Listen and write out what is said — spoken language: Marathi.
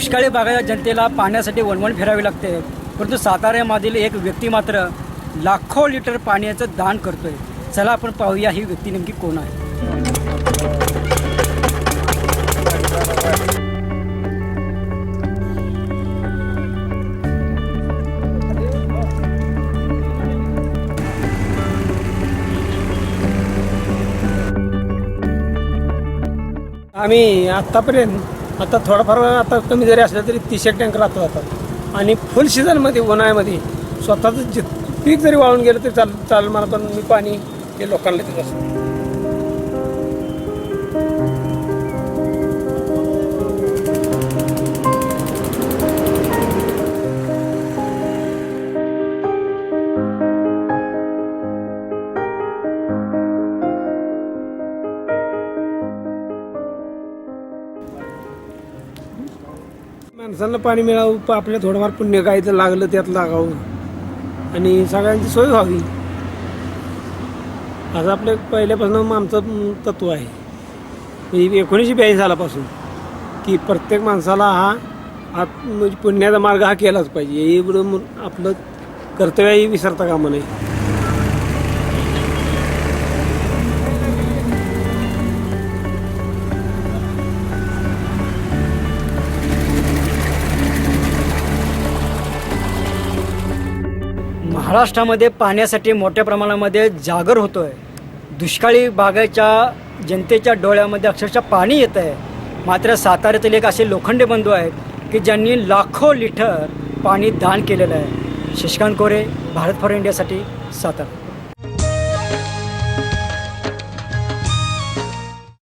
दुष्काळी भागाच्या जनतेला पाण्यासाठी वणवण फिरावी लागते. परंतु साताऱ्यामधील एक व्यक्ती मात्र लाखो लिटर पाण्याचं दान करतोय. चला आपण पाहूया ही व्यक्ती नेमकी कोण आहे. आम्ही आत्तापर्यंत आता थोडाफार आता कमी जरी असलं तरी तीसशे टँकर आता. जातात आणि फुल सीझनमध्ये उन्हाळ्यामध्ये स्वतःचं जे पीक जरी वाळून गेलं तरी चाल चालेल मला पण मी पाणी हे लोकांना देत असतो. माणसांना पाणी मिळावं प- आपल्या थोडंफार पुण्य काय तर लागलं त्यात लागावं. आणि सगळ्यांची सोय व्हावी. असं आपलं पहिल्यापासून आमचं तत्व आहे. म्हणजे एकोणीसशे ब्याऐंशी सालापासून की प्रत्येक माणसाला हा आत म्हणजे पुण्याचा मार्ग हा केलाच पाहिजे. हे एवढं आपलं कर्तव्यही विसरता कामा नये. महाराष्ट्रामध्ये पाण्यासाठी मोठ्या प्रमाणामध्ये जागर होतो आहे दुष्काळी भागाच्या जनतेच्या डोळ्यामध्ये अक्षरशः पाणी येतं आहे मात्र साताऱ्यातील एक असे लोखंडे बंधू आहेत की ज्यांनी लाखो लिटर पाणी दान केलेलं आहे. शशिकांत कोरे भारत फॉर इंडियासाठी सातारा.